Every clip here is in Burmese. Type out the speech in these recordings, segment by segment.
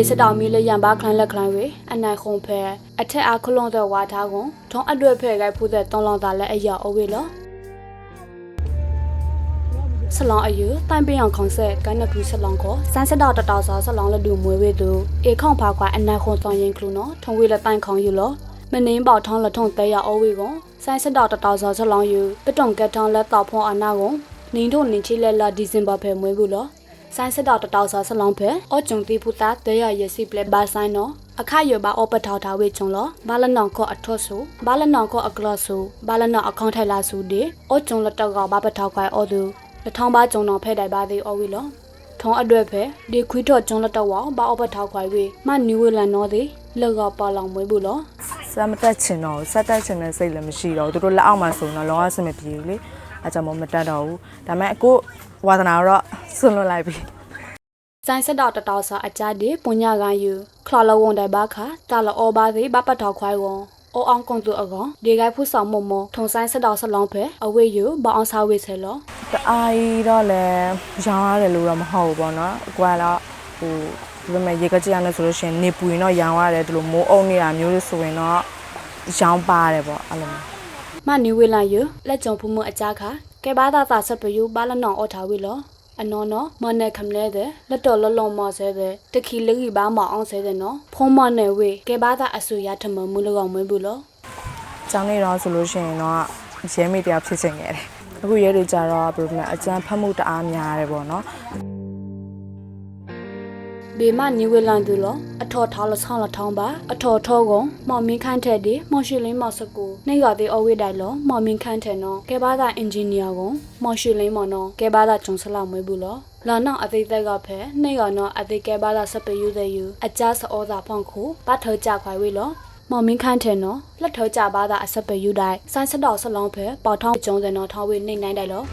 ဒီစတောင်မီလရန်ပါခလန်လက်ခလန်ဝေအနိုင်ခုံဖဲအထက်အားခလွန်တဲ့ဝါထားကွန်ထုံအတွေ့ဖဲကိုက်ဖူးတဲ့တောင်းလောင်တာလက်အရာအဝေးလောဆလောင်အယူတိုင်ပင်အောင်ခေါင်ဆက်ကိုင်းနဖူးဆလောင်ကိုစန်းစတောက်တတောက်စောဆလောင်လက်ဒူမွေဝေသူအေခေါန့်ဖာခွာအနိုင်ခုံတောင်းရင်ကလူနော်ထုံဝေလက်တိုင်ခေါင်ယူလောမနင်းပေါထောင်းလက်ထုံတဲရအဝေးကွန်ဆိုင်းစတောက်တတောက်စောဆလောင်ယူပတုံကက်ထောင်းလက်တောက်ဖုံးအနာကွန်နင်းတို့နင်းချီလက်လာဒီဇင်ဘာဖဲမွေဘူးလော ဆိုင်းစတောက်တတောက်စာဆလောင်းဖဲအောကျုံတီဖူတာတဲရရစီပလက်ဘာဆိုင်နော်အခရဘာအောပထောက်ထားဝေချုံလောဘာလနောင်ခောအထွတ်ဆူဘာလနောင်ခောအကလော့ဆူဘာလနောင်အခေါန့်ထိုင်လာဆူဒီအောကျုံလတောက်ကဘာပထောက်ခွိုင်အောသူလထောင်းပါကျုံတော်ဖဲတိုင်ပါသေးအောဝီလောထုံအတွေ့ဖဲဒီခွီတော့ကျုံလတောက်ဝဘာအောပထောက်ခွိုင်ဝေမနီဝေလန်နော်ဒီလောက်ကပါလောင်မွေးဘူးလောစမ်းမတက်ချင်တော့ဘူးစက်တက်ချင်တဲ့စိတ်လည်းမရှိတော့ဘူးသူတို့လက်အောက်မှာဆိုရင်တော့လောကစမပြေဘူးလေ အဲကြောင့်မို့မတက်တော့ဘူးဒါပေမဲ့အခုဝါသနာတော့ဆွလွတ်လိုက်ပြီဆိုင်းစတောက်တတောက်စာအကြဒီပုညကန်ယူခလာလဝွန်တိုင်ဘာခါတာလောဘာသေးဘာပထောက်ခွိုင်ဝွန်အိုအောင်ကွန်တူအကောင်ဒီကိုင်ဖူဆောင်မုံမထုံဆိုင်စတောက်ဆလောင်းဖဲအဝေးယူဘောအောင်စားဝေးဆဲလောတအားကြီးတော့လည်းရောင်းရတယ်လို့တော့မဟုတ်ဘူးပေါ့နော်အကွာတော့ဟိုဒီလိုမဲ့ရေကကြရနဲ့ဆိုလို့ရှိရင်နေပူရင်တော့ရောင်းရတယ်ဒီလိုမိုးအုံနေတာမျိုးလို့ဆိုရင်တော့ရောင်းပါတယ်ပေါ့အဲ့လိုမျိုး မနီဝေလာယူလက်ကြုံဖူမှုအကြခါကဲဘာသာသာဆက်ပယူဘာလနောင်အော်ထားဝေလောအနော်နော်မနဲ့ခမလဲတဲ့လက်တော်လလုံးမဆဲတဲ့တခီလကြီးဘာမအောင်ဆဲတဲ့နော်ဖုံးမနဲ့ဝေကဲဘာသာအဆူရထမမှုလောကောင်မွေးဘူးလောကျောင်းနေတော့ဆိုလို့ရှိရင်တော့ရဲမိတရားဖြစ်ချင်ခဲ့တယ်အခုရဲတွေကြတော့ဘယ်လိုလဲအကျန်းဖတ်မှုတအားများတယ်ပေါ့နော် ဘေမနီဝေလန်သူလောအထော်ထောင်းလဆောင်လထောင်းပါအထော်ထောကုံမော်မင်းခန့်တဲ့ဒီမော်ရှိလင်းမော်စကူနေရတဲ့အဝေးတိုင်လောမော်မင်းခန့်တဲ့နော်ကဲဘာသာအင်ဂျင်နီယာကုံမော်ရှိလင်းမော်နော်ကဲဘာသာဂျုံဆလာမွေးဘူးလောလာနောက်အသေးသက်ကဖဲနေရနော်အသေးကဲဘာသာစပယူတဲ့ယူအကြစောသာဖောင်းခုပတ်ထောကြခွိုင်ဝေလောမော်မင်းခန့်တဲ့နော်လက်ထောကြပါသာအစပယူတိုင်းဆိုင်းစတော်ဆလောင်းဖဲပေါ်ထောင်းကျုံတဲ့နော်ထောင်းဝေနေနိုင်တယ်လော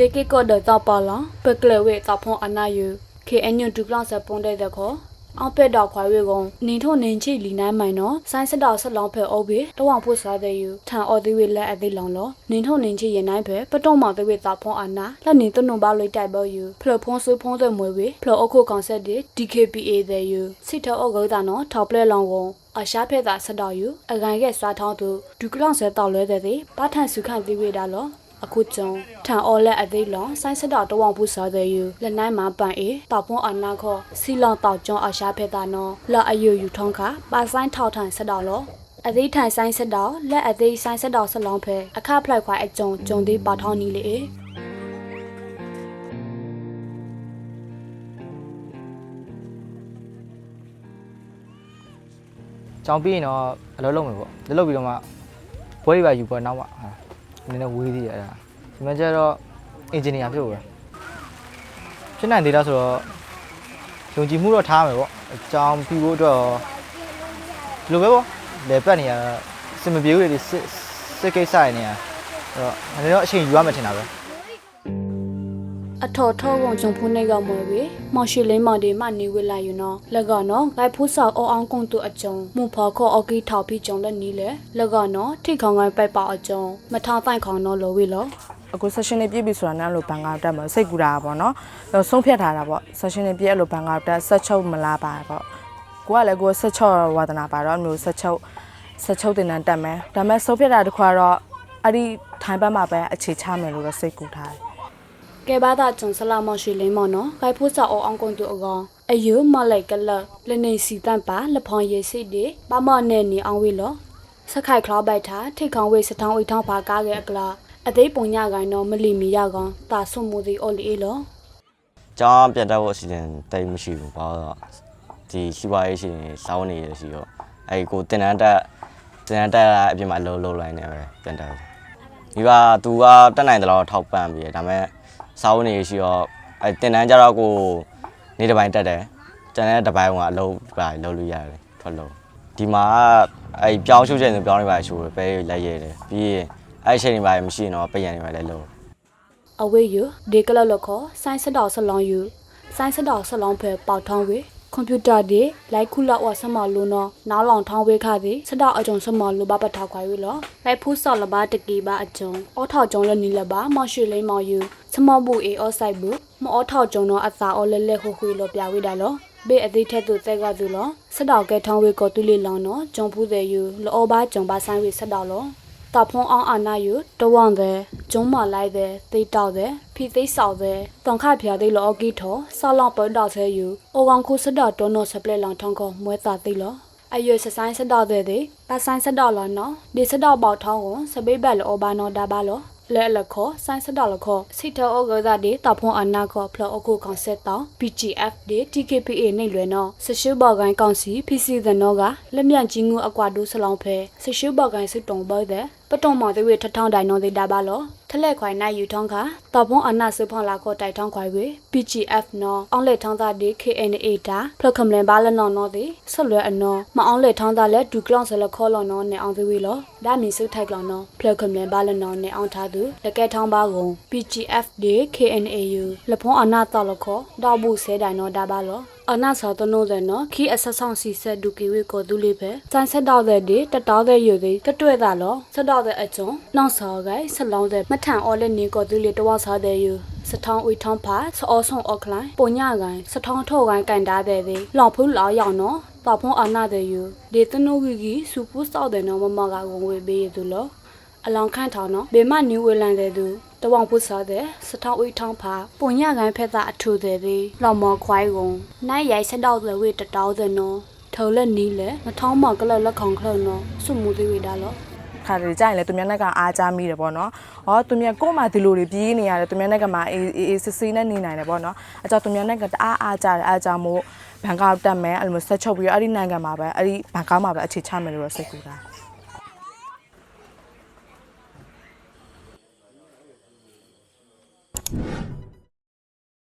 လေကေကောဒတာပါလာပကလဝေတာဖုံအနာယူခေအညွဒူကလောင်စပွန်တဲ့တဲ့ခေါအောင်ပက်တော့ခွာရွေကုံနင်းထုံနင်းချိလီနိုင်မိုင်နော်ဆိုင်းစတော်ဆက်လောင်းဖဲအုပ်ပြီးတဝံဖို့စားတဲ့ယူထန်အော်သေးဝေလက်အသေးလောင်လောနင်းထုံနင်းချိရင်နိုင်ဖဲပတုံမောင်သေးဝေတာဖုံအနာလက်နင်းတနုံပါလွိတိုက်ပေါ်ယူဖလဖုံးဆွဖုံးတဲ့မွေဝေဖလအခုကောင်ဆက်တဲ့ DKPA တဲ့ယူစစ်ထောအုပ်ကောတာနော်ထောက်ပလက်လောင်ကုံအရှားဖက်တာဆက်တော်ယူအကန်ရဲ့စွာထောင်းသူဒူကလောင်ဆဲတောက်လဲတဲ့တဲ့ပါထန်စုခန့်သေးဝေတာလော အခုကျုံထန်အော်လက်အသေးလောဆိုင်းစတော်တဝောင်ပူစားတဲ့ယူလက်နိုင်မှာပန်အေတောက်ဖုံးအနာခောစီလောင်တောက်ကျုံအရှာဖက်တာနော်လက်အယုယူထုံးခါပါဆိုင်ထောက်ထိုင်စတော်လောအသေးထိုင်ဆိုင်စတော်လက်အသေးဆိုင်စတော်ဆလောင်းဖဲအခဖလိုက်ခွာအကျုံကျုံသေးပါထောင်းနီလေအေကြောင်ပြီးရင်တော့အလုပ်လုပ်မယ်ပေါ့လုပ်လုပ်ပြီးတော့မှဘွဲတွေပါယူပွဲနောက်မှဟာ နည်းနည်းဝေးသေးတယ်အဲ့ဒါဒီမှာကျတော့အင်ဂျင်နီယာဖြစ်ဖို့ပဲဖြစ်နိုင်သေးလားဆိုတော့ယုံကြည်မှုတော့ထားမယ်ပေါ့အကြောင်ပြီးဖို့အတွက်ဒီလိုပဲပေါ့လေပတ်နေရစင်မပြေဘူးလေစစ်စစ်ကိစ္စရနေရအဲ့တော့အနေတော့အချိန်ယူရမယ်ထင်တာပဲ အထော်ထောကုံကျုံဖုန်နေကမွေဝေမော်ရှိလင်းမော်ဒီမနေဝေလာယူနော်လက်ကောနော်ဂိုက်ဖူးဆောက်အောင်အောင်ကုံတူအကျုံမှုဖော်ခောအော်ကီထောက်ပြီးကျုံလက်နီးလေလက်ကောနော်ထိခေါင်ကိုင်းပိုက်ပါအကျုံမထောင်တိုင်ခေါင်နော်လောဝေလောအခု session တွေပြည့်ပြီဆိုတာနဲ့အဲ့လိုဘန်ကောက်တက်မှာစိတ်ကူတာပေါ့နော်အဲ့ဆုံးဖြတ်ထားတာပေါ့ session တွေပြည့်အဲ့လိုဘန်ကောက်တက်ဆက်ချုပ်မလားပါပေါ့ကိုကလည်းကိုဆက်ချုပ်ဝါသနာပါတော့အမျိုးဆက်ချုပ်ဆက်ချုပ်တင်တန်းတက်မယ်ဒါပေမဲ့ဆုံးဖြတ်တာတခွာတော့အဲ့ဒီထိုင်ဘက်မှာပဲအခြေချမယ်လို့တော့စိတ်ကူထားတယ် ကဲဘာသာကျုံဆလာမော်ရှိလင်းမော်နော်ဂိုက်ဖူးဆောက်အောင်အောင်ကုံတူအကောင်အယူမလိုက်ကလလနေစီတန်ပါလဖောင်ရေစိဒီဘာမော်နဲ့နီအောင်ဝေလောစခိုက်ခလောက်ပိုက်ထားထိတ်ခေါင်ဝေစထောင်းဝေထောင်းပါကားခဲ့အကလာအသေးပုံညကိုင်းတော့မလီမီရကောင်တာဆွမှုသည်အော်လီအေလောကျောင်းပြန်တက်ဖို့အစီအစဉ်တိတ်မရှိဘူးဘာလို့လဲဆိုတော့ဒီစီးပွားရေးရှင်စောင်းနေရရှိတော့အဲ့ဒီကိုတင်တန်းတက်တင်တန်းတက်လာအပြင်မှာအလုပ်လုပ်လိုက်နေပဲပြန်တက်တယ်ဒီကသူကတက်နိုင်တယ်လို့ထောက်ပံ့ပြီးတယ်ဒါပေမဲ့ စောင်းနေရရှိတော့အဲ့တင်တန်းကြတော့ကိုနေတစ်ပိုင်းတက်တယ်ကျန်တဲ့တစ်ပိုင်းကအလုပ်ပါလုပ်လို့ရတယ်ထွက်လို့ဒီမှာအဲ့ပြောင်းရှုချက်ဆိုပြောင်းနေပါရှိုးပဲလက်ရဲတယ်ပြီးရင်အဲ့အချိန်တွေပါမရှိရင်တော့ပြန်ရနေပါလေလို့အဝေးယူဒီကလလခောဆိုင်းစတော်ဆလောင်းယူဆိုင်းစတော်ဆလောင်းဖဲပေါထောင်းဝေ ကွန်ပျူတာဒီလိုက်ခုလောက်ဝဆမလို့နော်နောက်လောင်ထောင်းဝေးခသည်စတော့အကြုံဆမလို့ဘာပထောက်ခွာရွေးလောလိုက်ဖူးစော်လဘာတကီဘာအကြုံအောထောက်ကြုံလနီလဘာမော်ရွှေလိမ့်မော်ယူစမောဘူးအေအောဆိုင်ဘူးမောထောက်ကြုံတော့အစာအောလဲလဲခုခွေလို့ပြဝေးတယ်လောဘေးအသေးထက်သူသက်ကသူလောစတော့ကဲထောင်းဝေးကိုတူလီလောင်နော်ဂျုံဖူးတဲ့ယူလောဘာဂျုံဘာဆိုင်ဝေးစတော့လောတဖုံအောင်အနာယူတဝန့်တဲ့ ကျုံးမလိုက်တဲ့သိတောက်တဲ့ဖီသိဆောက်တဲ့တောင်ခဖျားသိလောအကီထောဆောက်လောင်ပွန်တောက်ဆဲယူအိုကောင်ခုစတော့တွန်းတော့စပလက်လောင်ထောင်းခေါမွဲသာသိလောအရွယ်စဆိုင်စတော့တဲ့တဲ့ပါဆိုင်စတော့လောနော်ဒီစတော့ပေါထောင်းကိုစပိတ်ဘက်လောဘာနော်ဒါပါလောလဲလခောဆိုင်စတော့လခောစိတောဩဂဒဒီတဖုံအနာခောဖလောအခုကောင်ဆက်တောင်း PGF ဒီ TKPA နေလွယ်နော်ဆရှုဘော်ကိုင်းကောင်စီ PC သနောကလက်မြန်ကြီးငူအကွာဒိုးစလောင်းဖဲဆရှုဘော်ကိုင်းစစ်တုံဘောတဲ့ပတုံမော်သေးဝထထောင်းတိုင်နော်သေးတာပါလော ထလက်ခွိုင်နိုင်ယူထောင်းခတဖုံအနာစဖုံလာခောတိုက်ထောင်းခွိုင်ဝေ PGF နော်အောင်လက်ထောင်းသားဒီ KNA တာဖလကမလန်ပါလနော်နော်သေးဆွလွယ်အနော်မအောင်လက်ထောင်းသားလက်ဒူကလောင်ဆလခောလောနော်နဲ့အောင်သေးဝေလောဒါမီစုထိုက်ကလောနော်ဖလကမလန်ပါလနော်နဲ့အောင်ထားသူလက်ကဲထောင်းပါကုန် PGF ဒီ KNAU လဖုံအနာတော်လခောတောက်ဘူးဆဲတိုင်နော်ဒါပါလော အနာဆောတနိုးတဲ့နော်ခီအဆက်ဆောင်စီဆက်ဒူကီဝေကိုဒူလေးပဲစိုင်းဆက်တော့တဲ့ဒီတတော်တဲ့ယူသေးတတွေ့တာလောဆက်တော့တဲ့အကျုံနောက်ဆောကဆက်လောင်းတဲ့မထန်အော်လက်နေကိုဒူလေးတဝစားတဲ့ယူစထောင်းဝီထောင်းဖာစောဆောင်အော့ကလိုင်းပုံညကိုင်စထောင်းထော့ကိုင်ကန်တာတဲ့ဒီလောင်ဖူးလောင်ရောက်နော်တော်ဖုံအနာတဲ့ယူဒီတနိုးကြီးကြီးစူပူစောက်တဲ့နော်မမကဝင်ဝေပေးရသူလော အလောင်းခန့်ထောင်နော်ဘေမနယူဝေလန်တဲ့သူတဝောင်ပုစားတဲ့စထောက်ဝေးထောင်းဖာပုံညကိုင်းဖက်သားအထူတဲ့သည်လောင်မော်ခွိုင်းကုန်နိုင်ရိုက်ဆက်တော့တဲ့ဝေတတောင်းတဲ့နော်ထော်လက်နီးလေမထောင်းမကလလက်ခေါင်ခလုံးနော်စုမှုသေးဝေတာလောခါတည်းကြာရင်လည်းသူများနဲ့ကအားကြမိတယ်ပေါ့နော်။ဟောသူများကို့မှာဒီလိုတွေပြေးနေရတယ်သူများနဲ့ကမှအေးအေးစစ်စစ်နဲ့နေနိုင်တယ်ပေါ့နော်။အကြောင်းသူများနဲ့ကတအားအားကြတယ်အားကြောင့်မို့ဘန်ကောက်တက်မယ်အဲ့လိုမျိုးဆက်ချုပ်ပြီးတော့အဲ့ဒီနိုင်ငံမှာပဲအဲ့ဒီဘန်ကောက်မှာပဲအခြေချမယ်လို့တော့စိတ်ကူတာ။